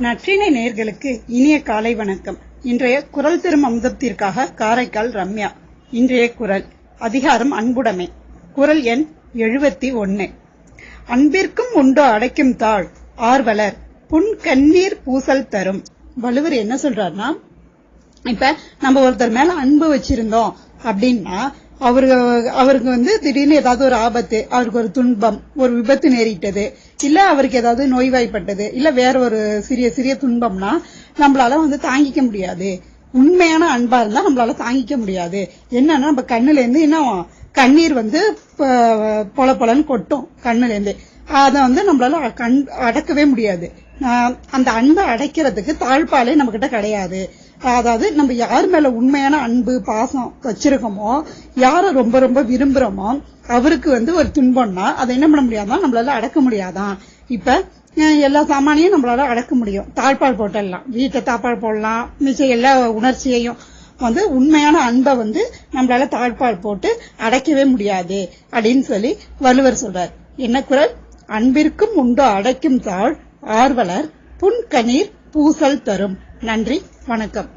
நற்றினை நேர்களுக்கு இனிய காலை வணக்கம். இன்றைய குரல் பெறும் அமுதத்திற்காக காரைக்கால் ரம்யா. இன்றைய குரல் அதிகாரம் அன்புடைமை. குரல் எண் எழுபத்தி ஒன்னு. அன்பிற்கும் உண்டோ அடைக்கும் தாழ் ஆர்வலர் புன் கண்ணீர் பூசல் தரும். வள்ளுவர் என்ன சொல்றாருன்னா இப்ப நம்ம ஒருத்தர் மேல அன்பு வச்சிருந்தோம் அப்படின்னா அவரு அவருக்கு வந்து திடீர்னு ஏதாவது ஒரு ஆபத்து அவருக்கு ஒரு துன்பம் ஒரு விபத்து நேரிட்டது இல்ல அவருக்கு ஏதாவது நோய்வாய்ப்பட்டது இல்ல வேற ஒரு சிறிய சிறிய துன்பம்னா நம்மளால வந்து தாங்கிக்க முடியாது. உண்மையான அன்பா இருந்தா நம்மளால தாங்கிக்க முடியாது. என்னன்னா நம்ம கண்ணுல இருந்து என்ன கண்ணீர் வந்து பொல பொலன்னு கொட்டும் கண்ணுல இருந்து அதை வந்து நம்மளால கண் அடக்கவே முடியாது. அந்த அன்பை அடைக்கிறதுக்கு தாழ்பாலே நம்ம கிட்ட கிடையாது. அதாவது நம்ம யார் மேல உண்மையான அன்பு பாசம் வச்சிருக்கோமோ யாரை ரொம்ப ரொம்ப விரும்புறோமோ அவருக்கு வந்து ஒரு துன்பம்னா அதை என்ன பண்ண முடியாதான் நம்மளால அடக்க முடியாதான். இப்ப எல்லா சாமானியும் நம்மளால அடக்க முடியும். தாழ்பால் போட்டுடலாம் வீட்டை தாப்பால் போடலாம். மிச்சம் எல்லா உணர்ச்சியையும் வந்து உண்மையான அன்பை வந்து நம்மளால தாழ்பால் போட்டு அடைக்கவே முடியாது. அப்படின்னு சொல்லி வள்ளுவர் சொல்றார். என்ன குரல்? அன்பிற்கும் உண்டோ அடைக்கும் தாழ் ஆர்வலர் புன்கணீர் பூசல் தரும். நன்றி வணக்கம்.